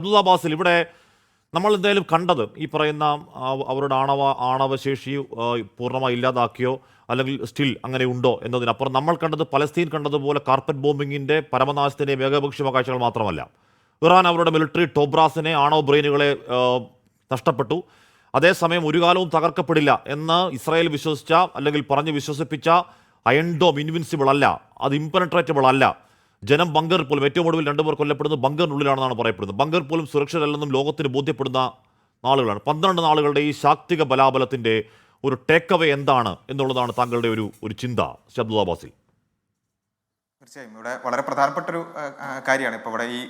അബ്ദുള്ള ബാസിൽ ഇവിടെ നമ്മൾ എന്തായാലും കണ്ടത് ഈ പറയുന്ന അവരുടെ ആണവ ആണവശേഷി പൂർണമായി ഇല്ലാതാക്കിയോ അല്ലെങ്കിൽ സ്റ്റിൽ അങ്ങനെ ഉണ്ടോ എന്നതിനപ്പുറം നമ്മൾ കണ്ടത് പലസ്തീൻ കണ്ടതുപോലെ കാർപ്പറ്റ് ബോംബിങ്ങിന്റെ പരമനാശത്തിന്റെ കാഴ്ചകൾ മാത്രമല്ല. ഇറാൻ അവരുടെ മിലിറ്ററി ടോബ്രാസിനെ ആണവ ബ്രെയിനുകളെ നഷ്ടപ്പെട്ടു. അതേസമയം ഒരു കാലവും തകർക്കപ്പെടില്ല എന്ന് ഇസ്രായേൽ വിശ്വസിച്ച അല്ലെങ്കിൽ പറഞ്ഞ് വിശ്വസിപ്പിച്ച അയൺഡോം ഇൻവിൻസിബിൾ അല്ല. അത് ഇംപെനട്രേറ്റബിൾ അല്ല. ജനം ബങ്കർ പോലും ഏറ്റവും ഒടുവിൽ രണ്ടുപേർ കൊല്ലപ്പെടുന്നത് ബങ്കറിനുള്ളിലാണെന്നാണ് പറയപ്പെടുന്നത്. ബങ്കർ പോലും സുരക്ഷിതരല്ലെന്നും ലോകത്തിന് ബോധ്യപ്പെടുന്ന നാളുകളാണ്. പന്ത്രണ്ട് നാളുകളുടെ ഈ ശാക്തിക ബലാബലത്തിന്റെ ഒരു ടേക്ക് അവേ എന്താണ് എന്നുള്ളതാണ് താങ്കളുടെ ഒരു ഒരു ചിന്ത ശബ്ദാബാസിൽ ബാസിൽ തീർച്ചയായും. ഇവിടെ വളരെ പ്രധാനപ്പെട്ട ഒരു കാര്യമാണ്. ഇപ്പോൾ ഇവിടെ ഈ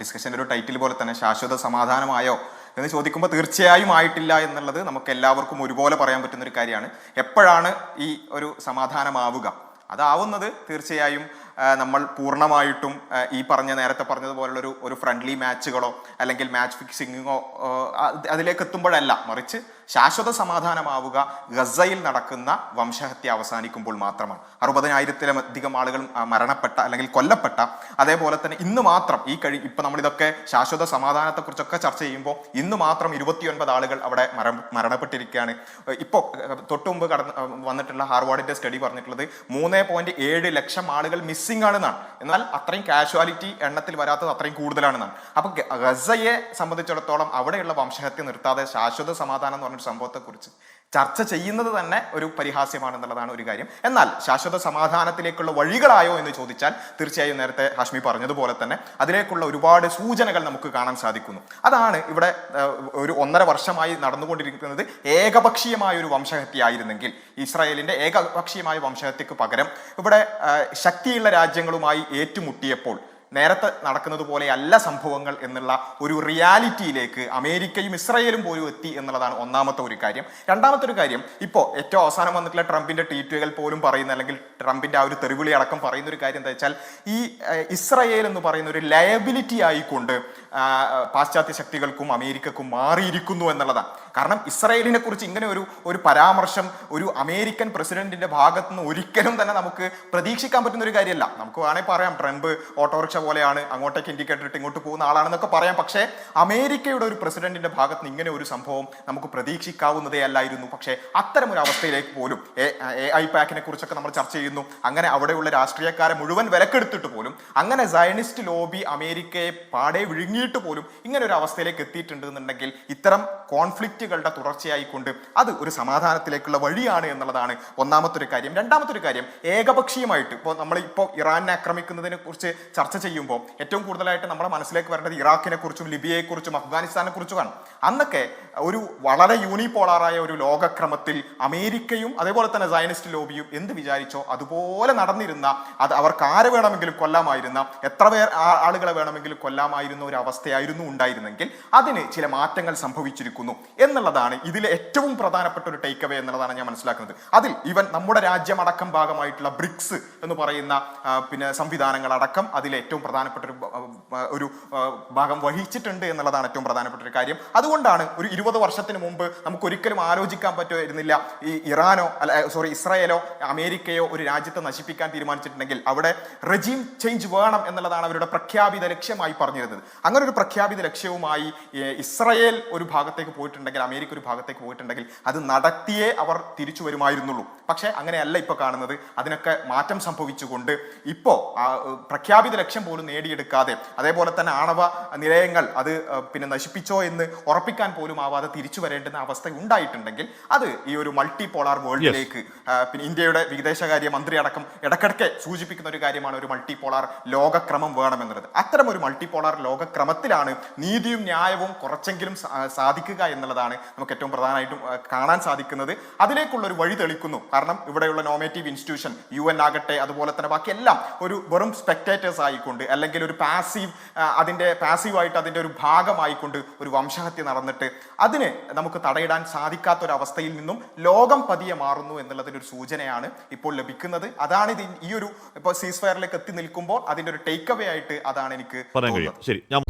ഡിസ്കഷന്റെ ഒരു ടൈറ്റിൽ പോലെ തന്നെ ശാശ്വത സമാധാനമായോ എന്ന് ചോദിക്കുമ്പോൾ തീർച്ചയായും ആയിട്ടില്ല എന്നുള്ളത് നമുക്ക് എല്ലാവർക്കും ഒരുപോലെ പറയാൻ പറ്റുന്ന ഒരു കാര്യമാണ്. എപ്പോഴാണ് ഈ ഒരു സമാധാനമാവുക? അതാവുന്നത് തീർച്ചയായും നമ്മൾ പൂർണമായിട്ടും ഈ പറഞ്ഞ നേരത്തെ പറഞ്ഞതുപോലുള്ള ഒരു ഒരു ഫ്രണ്ട്ലി മാച്ചുകളോ അല്ലെങ്കിൽ മാച്ച് ഫിക്സിങ്ങോ അതിലേക്ക് എത്തുമ്പോഴല്ല മറിച്ച് ശാശ്വത സമാധാനമാവുക ഗസയിൽ നടക്കുന്ന വംശഹത്യ അവസാനിക്കുമ്പോൾ മാത്രമാണ്. അറുപതിനായിരത്തിലധികം ആളുകൾ മരണപ്പെട്ട അല്ലെങ്കിൽ കൊല്ലപ്പെട്ട അതേപോലെ തന്നെ ഇന്ന് മാത്രം ഈ കഴി ഇപ്പൊ നമ്മളിതൊക്കെ ശാശ്വത സമാധാനത്തെക്കുറിച്ചൊക്കെ ചർച്ച ചെയ്യുമ്പോൾ ഇന്ന് മാത്രം ഇരുപത്തിയൊൻപത് ആളുകൾ അവിടെ മര മരണപ്പെട്ടിരിക്കുകയാണ്. ഇപ്പോൾ തൊട്ടുമുമ്പ് കടന്ന് വന്നിട്ടുള്ള ഹാർവാർഡിന്റെ സ്റ്റഡി പറഞ്ഞിട്ടുള്ളത് മൂന്ന് പോയിന്റ് ഏഴ് ലക്ഷം ആളുകൾ മിസ്സിംഗ് ആണെന്നാണ്. എന്നാൽ അത്രയും കാഷ്വാലിറ്റി എണ്ണത്തിൽ വരാത്തത് അത്രയും കൂടുതലാണെന്നാണ്. അപ്പൊ ഗസയെ സംബന്ധിച്ചിടത്തോളം അവിടെയുള്ള വംശഹത്യ നിർത്താതെ ശാശ്വത സമാധാനം എന്ന് പറഞ്ഞൊരു സംഭവത്തെക്കുറിച്ച് ചർച്ച ചെയ്യുന്നത് തന്നെ ഒരു പരിഹാസ്യമാണെന്നുള്ളതാണ് ഒരു കാര്യം. എന്നാൽ ശാശ്വത സമാധാനത്തിലേക്കുള്ള വഴികളായോ എന്ന് ചോദിച്ചാൽ തീർച്ചയായും നേരത്തെ ഹാഷ്മി പറഞ്ഞതുപോലെ തന്നെ അതിലേക്കുള്ള ഒരുപാട് സൂചനകൾ നമുക്ക് കാണാൻ സാധിക്കുന്നു. അതാണ് ഇവിടെ ഒരു ഒന്നര വർഷമായി നടന്നുകൊണ്ടിരിക്കുന്നത് ഏകപക്ഷീയമായ ഒരു വംശഹത്യ ആയിരുന്നെങ്കിൽ ഇസ്രായേലിന്റെ ഏകപക്ഷീയമായ വംശഹത്യക്ക് പകരം ഇവിടെ ശക്തിയുള്ള രാജ്യങ്ങളുമായി ഏറ്റുമുട്ടിയപ്പോൾ നേരത്തെ നടക്കുന്നത് പോലെ അല്ല സംഭവങ്ങൾ എന്നുള്ള ഒരു റിയാലിറ്റിയിലേക്ക് അമേരിക്കയും ഇസ്രയേലും പോലും എത്തി എന്നുള്ളതാണ് ഒന്നാമത്തെ ഒരു കാര്യം. രണ്ടാമത്തെ ഒരു കാര്യം ഇപ്പോൾ ഏറ്റവും അവസാനം വന്നിട്ടുള്ള ട്രംപിന്റെ ട്വീറ്റുകൾ പോലും പറയുന്ന അല്ലെങ്കിൽ ട്രംപിന്റെ ആ ഒരു തെറിവിളി അടക്കം പറയുന്ന ഒരു കാര്യം എന്താ വെച്ചാൽ ഈ ഇസ്രയേൽ എന്ന് പറയുന്ന ഒരു ലയബിലിറ്റി ആയിക്കൊണ്ട് പാശ്ചാത്യ ശക്തികൾക്കും അമേരിക്കക്കും മാറിയിരിക്കുന്നു എന്നുള്ളതാണ്. കാരണം ഇസ്രയേലിനെ കുറിച്ച് ഇങ്ങനെ ഒരു ഒരു പരാമർശം ഒരു അമേരിക്കൻ പ്രസിഡന്റിന്റെ ഭാഗത്ത് നിന്ന് ഒരിക്കലും തന്നെ നമുക്ക് പ്രതീക്ഷിക്കാൻ പറ്റുന്ന ഒരു കാര്യമല്ല. നമുക്ക് വേണേൽ പറയാം ട്രംപ് ഓട്ടോറിക്ഷ പോലെയാണ് അങ്ങോട്ടേക്ക് ഇൻഡിക്കേറ്റർ ഇട്ട് ഇങ്ങോട്ട് പോകുന്ന ആളാണെന്നൊക്കെ പറയാം. പക്ഷേ അമേരിക്കയുടെ ഒരു പ്രസിഡന്റിന്റെ ഭാഗത്ത് നിന്ന് ഇങ്ങനെ ഒരു സംഭവം നമുക്ക് പ്രതീക്ഷിക്കാവുന്നതേ അല്ലായിരുന്നു. പക്ഷേ അത്തരം ഒരു അവസ്ഥയിലേക്ക് പോലും എ ഐ പാക്കിനെ കുറിച്ചൊക്കെ നമ്മൾ ചർച്ച ചെയ്യുന്നു. അങ്ങനെ അവിടെയുള്ള രാഷ്ട്രീയക്കാരെ മുഴുവൻ വിലക്കെടുത്തിട്ട് പോലും അങ്ങനെ സയനിസ്റ്റ് ലോബി അമേരിക്കയെ പാടെ വിഴുങ്ങിയിട്ട് പോലും ഇങ്ങനെ ഒരു അവസ്ഥയിലേക്ക് എത്തിയിട്ടുണ്ട് എന്നുണ്ടെങ്കിൽ ഇത്തരം കോൺഫ്ലിക്റ്റുകളുടെ തുടർച്ചയായിക്കൊണ്ട് അത് ഒരു സമാധാനത്തിലേക്കുള്ള വഴിയാണ് എന്നുള്ളതാണ് ഒന്നാമത്തെ ഒരു കാര്യം. രണ്ടാമത്തെ ഒരു കാര്യം ഏകപക്ഷീയമായിട്ട് ഇപ്പോൾ നമ്മൾ ഇപ്പോൾ ഇറാനെ ആക്രമിക്കുന്നതിനെ കുറിച്ച് ചർച്ച ചെയ്യുമ്പോൾ ഏറ്റവും കൂടുതലായിട്ട് നമ്മുടെ മനസ്സിലേക്ക് വരേണ്ടത് ഇറാഖിനെ കുറിച്ചും ലിബിയയെക്കുറിച്ചും അഫ്ഗാനിസ്ഥാനെ കുറിച്ചുമാണ്. അന്നൊക്കെ ഒരു വളരെ യൂണിപോളാറായ ഒരു ലോകക്രമത്തിൽ അമേരിക്കയും അതേപോലെ തന്നെ സയനിസ്റ്റ് ലോബിയും എന്ത് വിചാരിച്ചോ അതുപോലെ നടന്നിരുന്ന അത് അവർക്ക് ആരെ വേണമെങ്കിലും കൊല്ലാമായിരുന്ന എത്ര പേർ ആളുകളെ വേണമെങ്കിലും കൊല്ലാമായിരുന്ന ഒരു അവസ്ഥയായിരുന്നു ഉണ്ടായിരുന്നെങ്കിൽ അതിന് ചില മാറ്റങ്ങൾ സംഭവിച്ചിരിക്കുന്നു എന്നുള്ളതാണ് ഇതിലെ ഏറ്റവും പ്രധാനപ്പെട്ട ഒരു ടേക്ക് അവേ എന്നുള്ളതാണ് ഞാൻ മനസ്സിലാക്കുന്നത്. അതിൽ ഇവൻ നമ്മുടെ രാജ്യമടക്കം ഭാഗമായിട്ടുള്ള ബ്രിക്സ് എന്ന് പറയുന്ന പിന്നെ സംവിധാനങ്ങളടക്കം അതിൽ ഏറ്റവും പ്രധാനപ്പെട്ട ഒരു ഒരു ഭാഗം വഹിച്ചിട്ടുണ്ട് എന്നുള്ളതാണ് ഏറ്റവും പ്രധാനപ്പെട്ട ഒരു കാര്യം. അതുകൊണ്ടാണ് ഒരു ഇരുപത് വർഷത്തിന് മുമ്പ് നമുക്ക് ഒരിക്കലും ആലോചിക്കാൻ പറ്റുമായിരുന്നില്ല ഈ ഇറാനോ അല്ല സോറി ഇസ്രായേലോ അമേരിക്കയോ ഒരു രാജ്യത്തെ നശിപ്പിക്കാൻ തീരുമാനിച്ചിട്ടുണ്ടെങ്കിൽ അവിടെ റെജീം ചേഞ്ച് വേണം എന്നുള്ളതാണ് അവരുടെ പ്രഖ്യാപിത ലക്ഷ്യമായി പറഞ്ഞിരുന്നത്. അങ്ങനെ ഒരു പ്രഖ്യാപിത ലക്ഷ്യവുമായി ഇസ്രായേൽ ഒരു ഭാഗത്തേക്ക് പോയിട്ടുണ്ടെങ്കിൽ അമേരിക്ക ഒരു ഭാഗത്തേക്ക് പോയിട്ടുണ്ടെങ്കിൽ അത് നടത്തിയേ അവർ തിരിച്ചു വരുമായിരുന്നുള്ളൂ. പക്ഷേ അങ്ങനെയല്ല ഇപ്പോൾ കാണുന്നത്. അതിനൊക്കെ മാറ്റം സംഭവിച്ചുകൊണ്ട് ഇപ്പോൾ പ്രഖ്യാപിത ലക്ഷ്യം പോലും നേടിയെടുക്കാതെ അതേപോലെ തന്നെ ആണവ നിലയങ്ങൾ അത് പിന്നെ നശിപ്പിച്ചോ എന്ന് ഉറപ്പിക്കാൻ പോലും ആവാതെ തിരിച്ചു വരേണ്ടുന്ന അവസ്ഥ ഉണ്ടായിട്ടുണ്ടെങ്കിൽ അത് ഈ ഒരു മൾട്ടി പോളാർ വേൾഡിലേക്ക് പിന്നെ ഇന്ത്യയുടെ വിദേശകാര്യ മന്ത്രി അടക്കം ഇടക്കിടയ്ക്ക് സൂചിപ്പിക്കുന്ന ഒരു കാര്യമാണ് ഒരു മൾട്ടി പോളാർ ലോകക്രമം വേണമെന്നുള്ളത്. അത്തരം ഒരു മൾട്ടി പോളാർ ലോകക്രമത്തിലാണ് നീതിയും ന്യായവും കുറച്ചെങ്കിലും സാധിക്കുക എന്നുള്ളതാണ് നമുക്ക് ഏറ്റവും പ്രധാനമായിട്ടും കാണാൻ സാധിക്കുന്നത്. അതിലേക്കുള്ള ഒരു വഴി തെളിക്കുന്നു. കാരണം ഇവിടെയുള്ള നോമേറ്റീവ് ഇൻസ്റ്റിറ്റ്യൂഷൻ യു എൻ ആകട്ടെ അതുപോലെ തന്നെ ബാക്കി എല്ലാം ഒരു വെറും സ്പെക്ടേറ്റേഴ്സ് ആയിക്കൊണ്ട് അല്ലെങ്കിൽ ഒരു പാസീവ് അതിന്റെ പാസീവായിട്ട് അതിന്റെ ഒരു ഭാഗമായിക്കൊണ്ട് ഒരു വംശഹത്യ നടന്നിട്ട് അതിന് നമുക്ക് തടയിടാൻ സാധിക്കാത്ത ഒരു അവസ്ഥയിൽ നിന്നും ലോകം പതിയെ മാറുന്നു എന്നുള്ളതിന്റെ ഒരു സൂചനയാണ് ഇപ്പോൾ ലഭിക്കുന്നത്. അതാണ് ഇത് ഈ ഒരു ഇപ്പോൾ സീസ് ഫയറിലേക്ക് എത്തി നിൽക്കുമ്പോൾ അതിന്റെ ഒരു ടേക്ക് അവേ ആയിട്ട് അതാണ് എനിക്ക് പറയാൻ കഴിയും. ശരി ഞാൻ